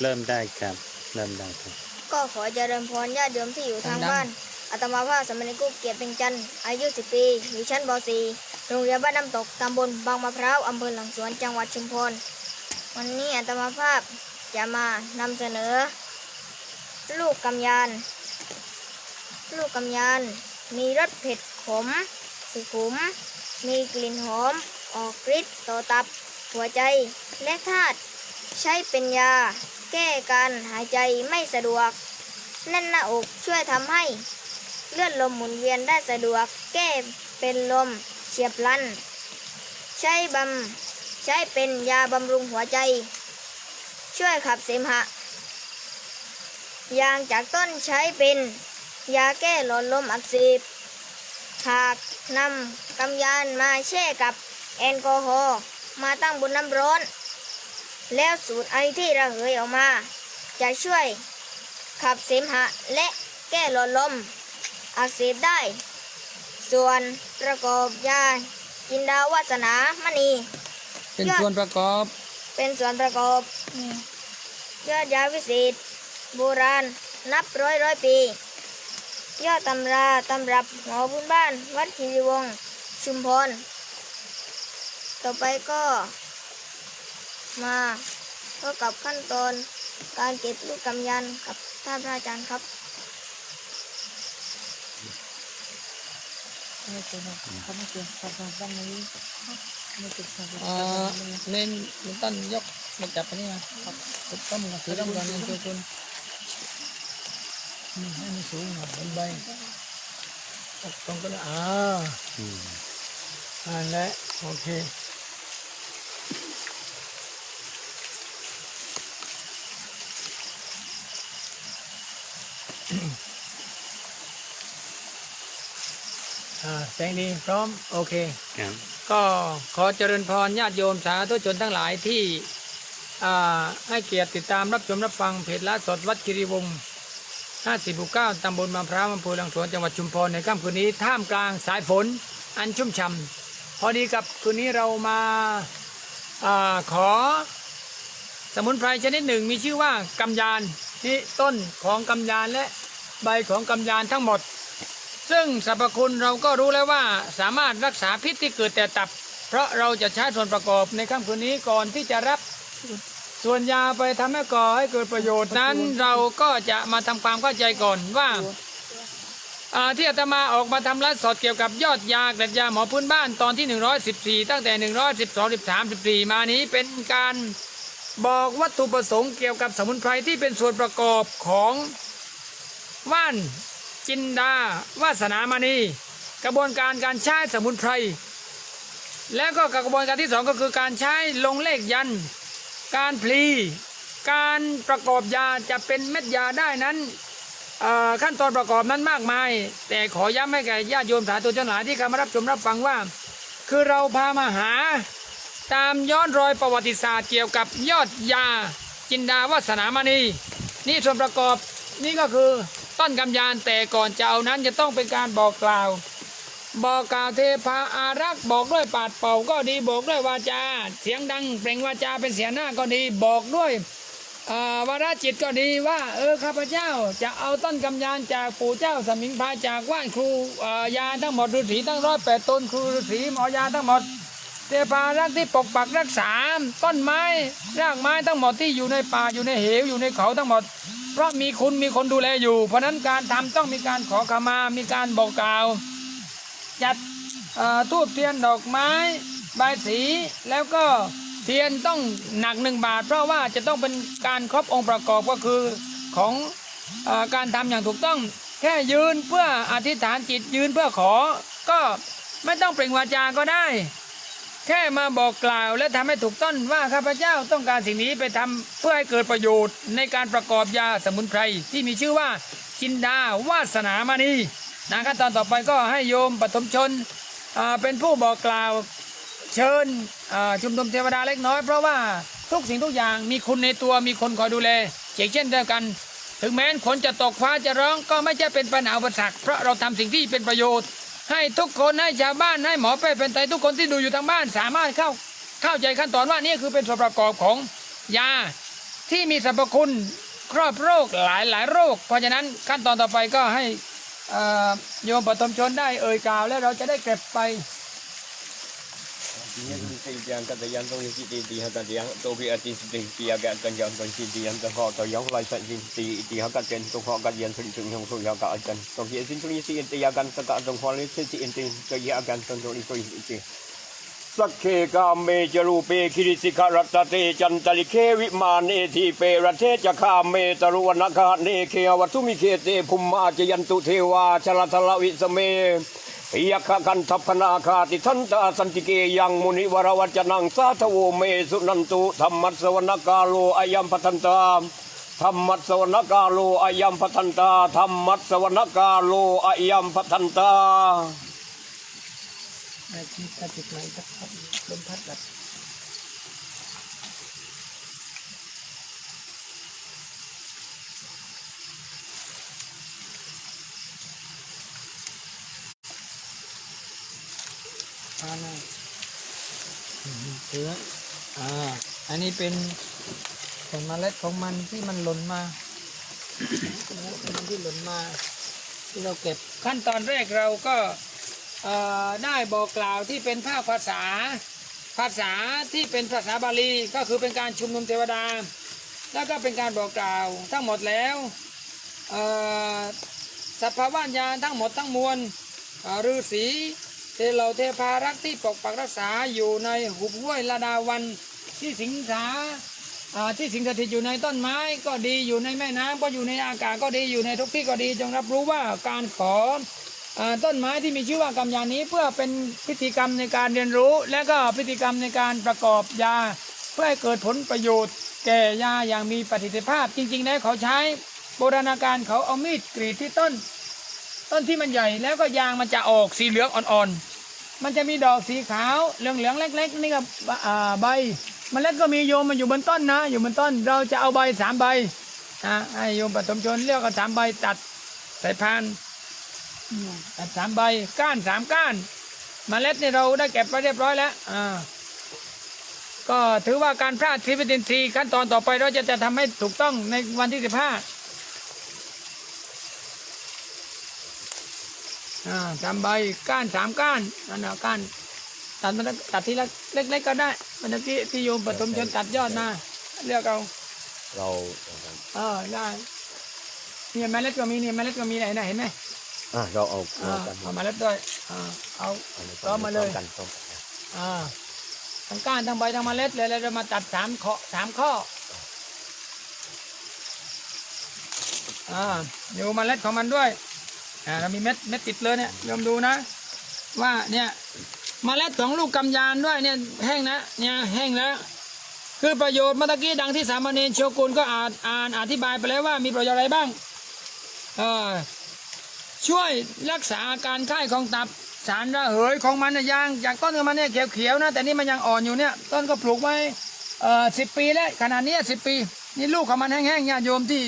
เริ่มได้ครับ เริ่มได้ครับ ก็ขอเจริญพรญาติโยมที่อยู่ทางดังๆบ้านอาตมาภาพสมณกุ๊กเกียรติเพ็งจันทร์อายุ 10 ปีอยู่ชั้นป .4 โรงเรียนบ้านน้ำตกตำบลบางมะพร้าวอำเภอหลังสวนจังหวัดชุมพร วันนี้อาตมาภาพจะมานำเสนอ ลูกกำยาน ลูกกำยาน มีรสเผ็ดขม สุขุม มีกลิ่นหอม ออกฤทธิ์ต่อตับ หัวใจและธาตุใช้เป็นยา แก้การหายใจไม่สะดวก แน่นหน้าอกช่วยทำให้เลือดลมหมุนเวียนได้สะดวก แก้เป็นลมเฉียบพลัน ใช้บำใช้เป็นยาบำรุงหัวใจ ช่วยขับเสมหะ ยางจากต้นใช้เป็นยาแก้หลอดลมอักเสบหากนำกำยานมาแช่กับแอลกอฮอล์มาตั้งบนน้ำร้อน แล้วสูดไอที่ระเหยออกมา จะช่วยขับเสมหะและแก้หลอดลม อักเสบได้ ส่วนประกอบยาจินดาวัสนามณีเป็นส่วนประกอบ เป็นส่วนประกอบนี่ยอดยาวิเศษโบราณนับร้อยร้อยปี ยอดตำราตำรับหมอพื้นบ้าน วัดคีรีวงศ์ชุมพร ต่อไปก็ มาพบกับขั้นตอนการเก็บลูกกำยันกับท่านพระอาจารย์ครับไม่เป็นไรเขาไม่เกี่ยวกับการบ้านนี้ไม่เป็นไรอ่าเน้นเน้นต้นยกมาจับอันนี้มาครับถูกต้องถือต้องการเงินช่วยคุณนี่ให้มันสูงหน่อยบนใบออกตรงก็ได้อ่าอืมอันแหละโอเค แสงดีพร้อมโอเค ครับ ก็ขอเจริญพรญาติโยมสาธุชนทั้งหลายที่อ่าให้เกียรติติดตามรับชมรับฟังเพจละสดวัดคิริวงศ์50.9ตำบลมะพร้าวอำเภอหลังสวนจังหวัดชุมพรในค่ำคืนนี้ท่ามกลางสายฝนอันชุ่มฉ่ำพอดีกับคืนนี้เรามาอาขอสมุนไพรชนิดหนึ่งมีชื่อว่ากำยานนี่ต้นของกำยานและ ใบของกำยานทั้งหมด ซึ่งสรรพคุณเราก็รู้แล้วว่าสามารถรักษาพิษที่เกิดแต่ตับ เพราะเราจะใช้ส่วนประกอบในค่ำคืนนี้ก่อนที่จะรับส่วนยาไปทำให้ก่อให้เกิดประโยชน์นั้น เราก็จะมาทำความเข้าใจก่อนว่าอ่าที่อาตมาออกมาทำรัดสดเกี่ยวกับยอดยาเกล็ดยาหมอพื้นบ้านตอนที่ 114 ตั้งแต่ 112 13 14 มานี้เป็นการบอกวัตถุประสงค์เกี่ยวกับสมุนไพรที่เป็นส่วนประกอบของ ว่านจินดาวาสนามณีกระบวนการการใช้สมุนไพรแล้วก็กระบวนการที่สองก็คือการใช้ลงเลขยัน การพลี การประกอบยาจะเป็นเม็ดยาได้นั้นขั้นตอนประกอบนั้นมากมาย แต่ขอย้ำให้แก่ญาติโยมสาธุชนหลายที่เข้ามารับชมรับฟังว่า คือเราพามาหา ตามย้อนรอยประวัติศาสตร์เกี่ยวกับยอดยาจินดาวาสนามณี นี่ส่วนประกอบนี่ก็คือ ต้นกำยานแต่ก่อนจะเอานั้นจะต้องเป็นการบอกกล่าว บอกกล่าวเทพาอารักษ์บอกด้วยปาดเป่าก็ดีบอกด้วยวาจา เสียงดังเปล่งวาจาเป็นเสียงหน้าก็ดีบอกด้วยวาระจิตก็ดีว่าเออข้าพเจ้าจะเอาต้นกำยานจากปู่เจ้าสมิงพาจากว่านครูยาทั้งหมดฤาษีทั้งร้อยแปดตนครูฤาษีหมอยาทั้งหมดเทพารักษ์ที่ปกปักรักษาต้นไม้รากไม้ทั้งหมดที่อยู่ในป่าอยู่ในเหวอยู่ในเขาทั้งหมด เพราะมีคุณมีคนดูแลอยู่ เพราะนั้นการทำต้องมีการขอขมา มีการบอกกล่าว จัดทูบเทียนดอกไม้ใบสีแล้วก็เทียนต้องหนักหนึ่งบาท เพราะว่าจะต้องเป็นการครบองค์ประกอบก็คือของอการทำอย่างถูกต้อง แค่ยืนเพื่ออธิษฐานจิตยืนเพื่อขอก็ไม่ต้องเปล่งวาจาก็ได้ แค่มาบอกกล่าวและทำให้ถูกต้นว่าข้าพเจ้าต้องการสิ่งนี้ไปทำเพื่อให้เกิดประโยชน์ในการประกอบยาสมุนไพรที่มีชื่อว่าจินดาวาสนามณีนะขั้นตอนต่อไปก็ให้โยมปฐมชนเป็นผู้บอกกล่าวเชิญชุมนุมเทวดาเล็กน้อย เพราะว่าทุกสิ่งทุกอย่างมีคุณในตัวมีคนคอยดูแลเช่นเดียวกัน ถึงแม้ฝนจะตกฟ้าจะร้องก็ไม่ใช่เป็นปัญหาอุปสรรคเพราะเราทำสิ่งที่เป็นประโยชน์ ให้ทุกคนให้ชาวบ้านให้หมอแพทย์เป็นไตทุกคนที่ดูอยู่ทางบ้านสามารถเข้าเข้าใจขั้นตอนว่านี่คือเป็นส่วนประกอบของยาที่มีสรรพคุณครอบโรคหลายหลายโรค เพราะฉะนั้นขั้นตอนต่อไปก็ให้โยมปฐมชนได้เอ่ยกล่าว แล้วเราจะได้เก็บไป yang kata yang tu yang kita di hata dia tu bi ati sedih dia agak kan yang tu si dia tu kau tu yang lai sat jin ti di haka ken tu kau agak yang sering sering yang tu yang agak akan tu dia sin tu si ti akan tak tu kau ni si ti ti tu ya akan tu tu tu ti สักเคกามเมจรูเปคิริสิกรัตเตจันตลิเควิมานเอทีเปรเทจะคามเมตรุวนาคาเนเควัตุมิเคเตภุมมาจยันตุเทวาชลทลวิสเม ยักขกันทัพนาคาติทันตาสันติเกยังมุนิวรวัจนังสาทโวเมสุนันตุธรรมัสวนกาโลอายัมปทันตาธรรมัสวนกาโลอายัมปทันตาธรรมัสวนกาโลอายัมปทันตาอาชีพอาชีพไหนจะพัดลมพัดแบบ เชื้ออ่าอันนี้เป็นผลเมล็ดของมันที่มันหล่นมามันที่หล่นมา ที่เราเก็บขั้นตอนแรกเราก็เอ่อได้บอกกล่าวที่เป็นภาคภาษา ภาษาที่เป็นภาษาบาลีก็คือเป็นการชุมนุมเทวดา แล้วก็เป็นการบอกกล่าวทั้งหมดแล้วเอ่อสภาวะญาณทั้งหมดทั้งมวลฤาษี เทเหล่าเทพารักษ์ที่ปกปักรักษาอยู่ในหุบห้วยลาดาวันที่สิงสาที่สิงสถิตอยู่ในต้นไม้ก็ดีอยู่ในแม่น้ำก็อยู่ในอากาศก็ดีอยู่ในทุกที่ก็ดีจงรับรู้ว่าการขออต้นไม้ที่มีชื่อว่ากำยานี้เพื่อเป็นพิธีกรรมในการเรียนรู้ และก็พิธีกรรมในการประกอบยา เพื่อให้เกิดผลประโยชน์ แก่ยาอย่างมีประสิทธิภาพ จริงๆแล้วเขาใช้โบราณการเขาเอามีดกรีดที่ต้น ต้นที่มันใหญ่แล้วก็ยางมันจะออกสีเหลืองอ่อนๆ มันจะมีดอกสีขาวเหลืองๆเล็ก ๆ นี่ก็อ่าใบเมล็ดก็มีโยมมันอยู่บนต้นนะ อยู่บนต้นเราจะเอาใบสามใบนะให้โยมปฐมชนเลือกเอาสามใบตัดใส่พานตัดสามใบก้านสามก้านเมล็ดนี่เราได้เก็บไปเรียบร้อยแล้วอ่าก็ถือว่าการพลาดทริปตินทรีขั้นตอนต่อไปเราจะจะทำให้ถูกต้องในวันที่สิบห้า อ่าทำใบก้านสามก้านนั่นนะก้านตัดมันตัดทีละเล็ก ๆ ก็ได้เมื่อกี้ที่โยมปฐมชนตัดยอดมาเลือกเอาเราเออได้เนี่ยเมล็ดก็มีเนี่ยเมล็ดก็มีไหนไหนเห็นไหมอะเราเอาอ่าเอาเมล็ดด้วยอ่าเอาเอามาเลยกันต้องอ่าทั้งก้านทั้งใบทั้งเมล็ดเลยแล้วเรามาตัดสามข้อสามข้ออ่าดูเมล็ดของมันด้วย อ่าเรามีเม็ดเม็ดติดเลยเนี่ยยอมดูนะ ว่าเนี่ยเมล็ดของลูกกำยานด้วยเนี่ยแห้งนะเนี่ยแห้งแล้ว คือประโยชน์เมื่อตะกี้ดังที่สามเณรโชกุนก็อ่านอ่านอธิบายไปแล้วว่ามีประโยชน์อะไรบ้างเออช่วยรักษาอาการไข้ของตับสารระเหยของมันเนี่ยยังจากต้นของมันเนี่ยเขียวๆนะแต่นี่มันยังอ่อนอยู่เนี่ยต้นก็ปลูกไว้เอ่อสิปีแล้วขนาดนี้สิปี นี่ลูกของมันแห้งๆญาติโยมที่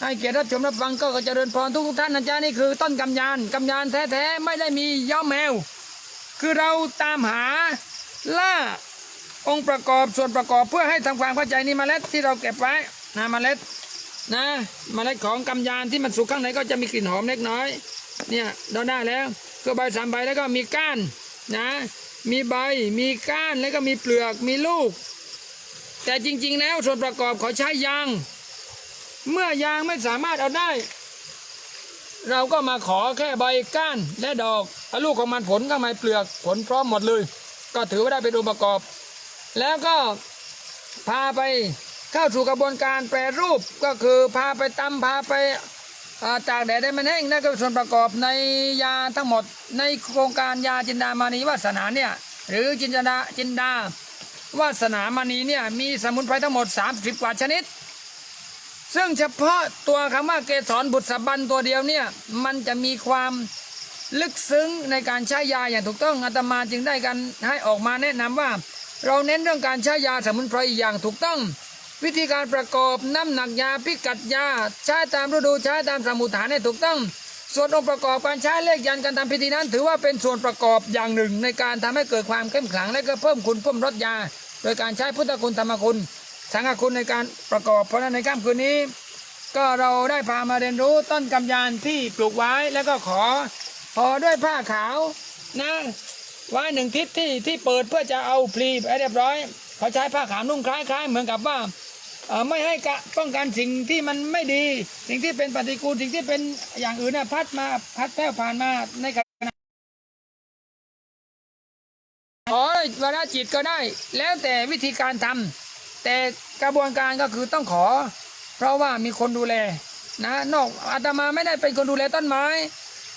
ให้เกียรติรับชมรับฟังก็เจริญพรทุกท่านนะจ๊ะนี่คือต้นกำยานกำยานแท้ๆไม่ได้มีย่อแมว คือเราตามหาล่าองค์ประกอบส่วนประกอบเพื่อให้ทำความเข้าใจนี่เมล็ดที่เราเก็บไว้นะเมล็ดนะเมล็ดของกำยานที่มันสุกข้างในก็จะมีกลิ่นหอมเล็กน้อย เนี่ยเราได้แล้วก็ใบสามใบแล้วก็มีก้านนะ มีใบมีก้านแล้วก็มีเปลือกมีลูก แต่จริง ๆ แล้วส่วนประกอบเขาใช้ยาง เมื่อยางไม่สามารถเอาได้ เราก็มาขอแค่ใบก้านและดอกลูกของมันผลข้างในเปลือกผลพร้อมหมดเลย ก็ถือว่าได้เป็นองค์ประกอบ แล้วก็พาไปเข้าสู่กระบวนการแปรรูปก็คือพาไปตำพาไปอ่าตากแดดให้มันแห้งนั่นก็เป็นส่วนประกอบในยาทั้งหมด ในโครงการยาจินดามานีวาสนาเนี่ยหรือจินดาจินดาวาสนามานีเนี่ยมีสมุนไพรทั้งหมด 30 กว่าชนิด ซึ่งเฉพาะตัวคำว่าเกสรบุตรสบันตัวเดียวเนี่ยมันจะมีความลึกซึ้งในการใช้ยาอย่างถูกต้องอาตมาจึงได้กันให้ออกมาแนะนำว่า เราเน้นเรื่องการใช้ยาสมุนไพรอย่างถูกต้อง วิธีการประกอบน้ำหนักยาพิกัดยาใช้ตามฤดูใช้ตามสมุดฐานให้ถูกต้อง ส่วนองค์ประกอบการใช้เลขยันการทำพิธีนั้น ถือว่าเป็นส่วนประกอบอย่างหนึ่ง ในการทำให้เกิดความเข้มขลังและก็เพิ่มคุณเพิ่มรสยา โดยการใช้พุทธคุณธรรมคุณ สังฆคุณในการประกอบ เพราะนั้นในค่ำคืนนี้ ก็เราได้พามาเรียนรู้ต้นกำยานที่ปลูกไว้แล้วก็ขอพอด้วยผ้าขาวนะไว้หนึ่งทิศที่ที่เปิดเพื่อจะเอาพลีไปเรียบร้อยเขาใช้ผ้าขาวนุ่งคล้าย ๆ เหมือนกับว่าเอ่อไม่ให้กะป้องกันสิ่งที่มันไม่ดี สิ่งที่เป็นปฏิกูลสิ่งที่เป็นอย่างอื่นนะพัดมาพัดแพร่ผ่านมาในขณะขอวาระจิตก็ได้ แล้วแต่วิธีการทำ แต่กระบวนการก็คือต้องขอ เพราะว่ามีคนดูแลนะนอกอาตมาไม่ได้เป็นคนดูแลต้นไม้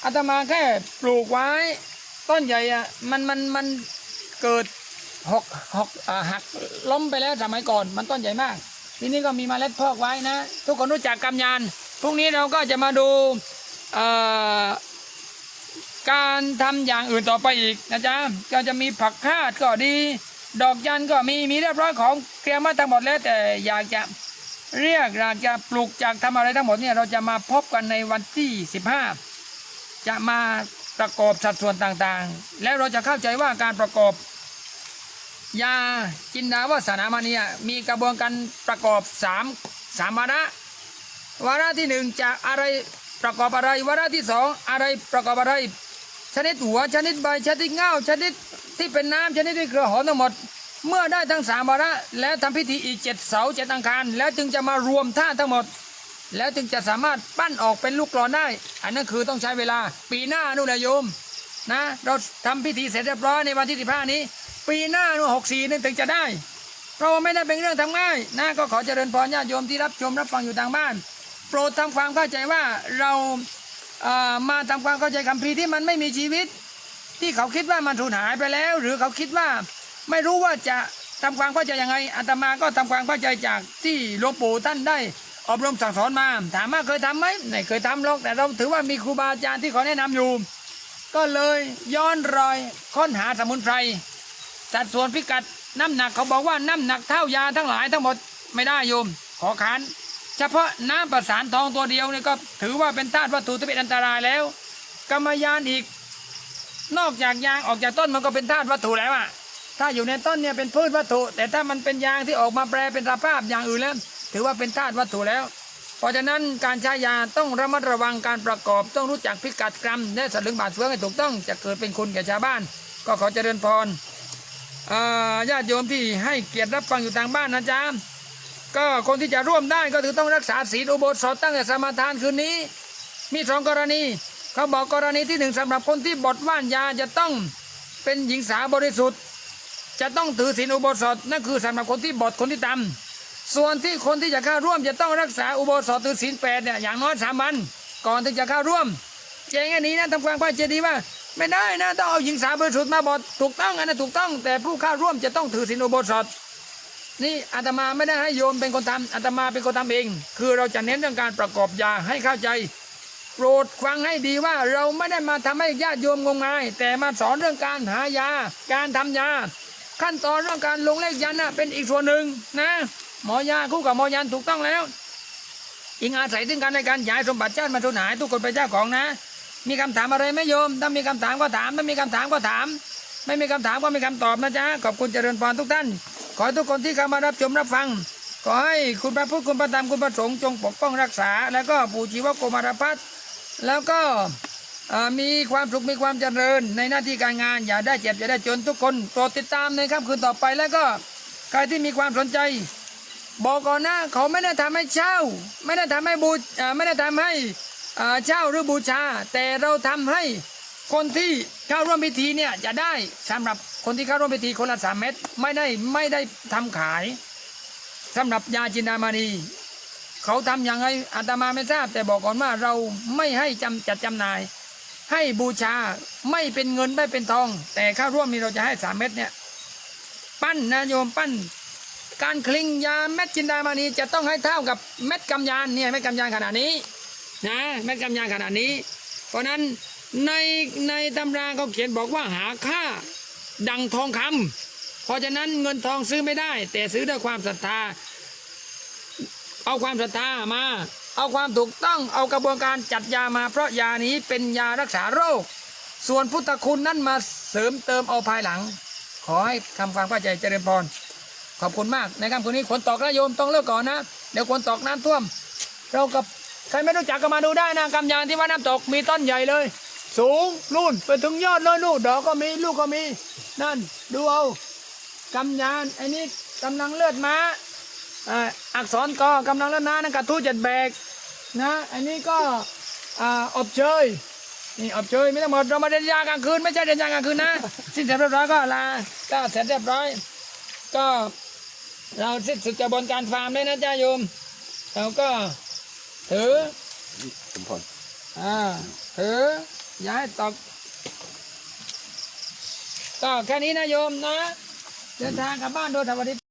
อาตมาแค่ปลูกไว้ ต้นใหญ่อะมันมันมันเกิดหกหกหักล้มไปแล้วสมัยก่อนมันต้นใหญ่มาก ทีนี้ก็มีมเมล็ดพอกไว้นะ ทุกคนรู้จักกำยานพรุ่งนี้เราก็จะมาดูเอ่อการทำอย่างอื่นต่อไปอีกนะจ๊ะก็จะมีผักคาดก็ดี ดอกจันก็มีมีเรียบร้อยของเคลียร์มาทั้งหมดแล้วแต่อยากจะเรียกอยากจะปลูกจากทำอะไรทั้งหมดเนี่ยเราจะมาพบกันในวันที่ 15 จะมาประกอบสัดส่วนต่างๆ แล้วเราจะเข้าใจว่าการประกอบ ยาจินดาวาสนามาเนี่ยมีกระบวนการประกอบสามสามวาระวาระที่หนึ่งจะอะไรประกอบอะไรวาระที่สองอะไรประกอบอะไร ชนิดหัวชนิดใบชนิดเงาชนิด ที่เป็นน้ำชนิดที่เครือหอมทั้งหมด เมื่อได้ทั้งสามวาระ แล้วทำพิธีอีกเจ็ดเสาเจ็ดอังคาร แล้วจึงจะมารวมท่าทั้งหมด แล้วจึงจะสามารถปั้นออกเป็นลูกกลอนได้ อันนั้นคือต้องใช้เวลา ปีหน้านู่นแหละโยมนะเราทำพิธีเสร็จเรียบร้อยในวันที่สิบห้านี้ ปีหน้านู่นหกสี่นี่นถึงจะได้เพราะว่าไม่ได้เป็นเรื่องทำง่ายนะก็ขอเจริญพรญาติโยมที่รับชมรับฟังอยู่ทางบ้าน โปรดทำความเข้าใจว่าเราเอ่อมาทำความเข้าใจคัมภีที่มันไม่มีชีวิต ที่เขาคิดว่ามันสูญหายไปแล้ว หรือเขาคิดว่าไม่รู้ว่าจะทำความเข้าใจยังไงอาตมาก็ทำความเข้าใจจากที่หลวงปู่ท่านได้อบรมสั่งสอนมา ถามว่าเคยทำไหมไม่เคยทำหรอกแต่เราถือว่ามีครูบาอาจารย์ที่เขาแนะนำอยู่ ก็เลยย้อนรอยค้นหาสมุนไพรสัดส่วนพิกัดน้ำหนักเขาบอกว่าน้ำหนักเท่ายาทั้งหลายทั้งหมดไม่ได้โยมขอขานเฉพาะน้ำประสานทองตัวเดียวนี่ก็ถือว่าเป็นธาตุวัตถุที่เป็นอันตรายแล้ว กรรมยานอีก นอกจากยางออกจากต้นมันก็เป็นธาตุวัตถุแล้วอะถ้าอยู่ในต้นเนี่ยเป็นพืชวัตถุ แต่ถ้ามันเป็นยางที่ออกมาแปลเป็นสภาพอย่างอื่นแล้วถือว่าเป็นธาตุวัตถุแล้ว เพราะฉะนั้นการใช้ยาต้องระมัดระวังการประกอบต้องรู้จักพิกัดกรัมและสลึงบาทเฟืองให้ถูกต้องจะเกิดเป็นคุณแก่ชาวบ้าน ก็ขอเจริญพรญาติโยมที่ให้เกียรติรับฟังอยู่ทางบ้านนะจ๊ะก็คนที่จะร่วมได้ก็ถือต้องรักษาศีลอุโบสถตั้งแต่สมาทานคืนนี้ มีสองกรณี เขาบอกกรณีที่หนึ่งสำหรับคนที่บทว่านยาจะต้องเป็นหญิงสาวบริสุทธิ์ จะต้องถือศีลอุโบสถนั่นคือสำหรับคนที่บทคนที่ตำส่วนที่คนที่จะเข้าร่วมจะต้องรักษาอุโบสถถือศีลแปดเนี่ยอย่างน้อยสามวันก่อนที่จะเข้าร่วมเจงอันนี้นะทำความเข้าใจดีว่า ไม่ได้นะต้องเอาหญิงสาวบริสุทธิ์มาบทถูกต้องอันนั้นถูกต้อง แต่ผู้เข้าร่วมจะต้องถือศีลอุโบสถนี่อาตมาไม่ได้ให้โยมเป็นคนทำอาตมาเป็นคนทำเอง คือเราจะเน้นเรื่องการประกอบยาให้เข้าใจ โปรดฟังให้ดีว่าเราไม่ได้มาทำให้ญาติโยมงมงาย แต่มาสอนเรื่องการหายา การทำยา ขั้นตอนเรื่องการลงเลขยันน่ะเป็นอีกส่วนหนึ่งนะ หมอยาคู่กับหมอยันถูกต้องแล้วอิงอาศัยถึงกันในการย้ายสมบัติชาติมาสูญหายทุกคนเป็นเจ้าของนะ มีคำถามอะไรไหมโยม ถ้ามีคำถามก็ถามถ้ามีคำถามก็ถามไม่มีคำถามก็มีคำตอบนะจ๊ะขอบคุณเจริญพรทุกท่าน ขอให้ทุกคนที่เข้ามารับชมรับฟังขอให้คุณพระพุทธคุณพระธรรมคุณพระสงฆ์จงปกป้องรักษา แล้วก็ปู่ชีวโกมารพัฒน์ แล้วก็มีความสุขมีความเจริญ ในหน้าที่การงาน อย่าได้เจ็บอย่าได้จนทุกคนโปรดติดตามในค่ำคืนต่อไปแล้วก็ใครที่มีความสนใจ บอกก่อนนะเขาไม่ได้ทำให้เช่า ไม่ได้ทำให้บูไม่ได้ทำให้เช่าหรือบูชา แต่เราทำให้คนที่เข้าร่วมพิธีเนี่ยจะได้สำหรับคนที่เข้าร่วมพิธีคนละสามเม็ดไม่ได้ไม่ได้ทำขายสำหรับยาจินดามานี เขาทำยังไงอาตมาไม่ทราบ แต่บอกก่อนว่าเราไม่ให้จำจัดจำหน่าย ให้บูชาไม่เป็นเงินไม่เป็นทอง แต่ข้าร่วมนี่เราจะให้สามเม็ดเนี่ยปั้นนะโยมปั้น การคลิงยาเม็ดจินดามานีจะต้องให้เท่ากับเม็ดกำยานเนี่ยเม็ดกำยานขนาดนี้นะเม็ดกำยานขนาดนี้ เพราะฉะนั้นในในตำราเขาเขียนบอกว่าหาค่าดังทองคำเพราะฉะนั้นเงินทองซื้อไม่ได้ แต่ซื้อด้วยความศรัทธา เอาความศรัทธามา เอาความถูกต้องเอากระบวนการจัดยามา เพราะยานี้เป็นยารักษาโรค ส่วนพุทธคุณนั้นมาเสริมเติมเอาภายหลัง ขอให้ทำความเข้าใจเจริญพรขอบคุณมากในคำคืนนี้ฝนตกนะโยมต้องเลิกก่อนนะ เดี๋ยวฝนตกน้ำท่วม เรากับใครไม่รู้จักก็มาดูได้นะกำยานที่วัดน้ำตกมีต้นใหญ่เลย สูงนู่นไปถึงยอดเลยนู่นดอกก็มีลูกก็มี นั่นดูเอากำยานไอ้นี่กำลังเลือดม้า อ่าอักษรกอกำลังเลือดม้านั่นกระทู้เจ็ดแบกนะอันนี้ก็อ่าอบเชยนี่อบเชยไม่ต้องหมดเรามาเดินยากลางคืนไม่ใช่เดินยากลางคืนนะสิ้นเสร็จเรียบร้อยก็ลาก็เสร็จเรียบร้อย ก็เราสิ้นสุดกระบวนการฟาร์มเลยนะจ้าโยมเราก็ถือสมพรอ่าถืออย่าให้ตกก็แค่นี้นะโยมนะ เดินทางกลับบ้านโดยสวัสดิ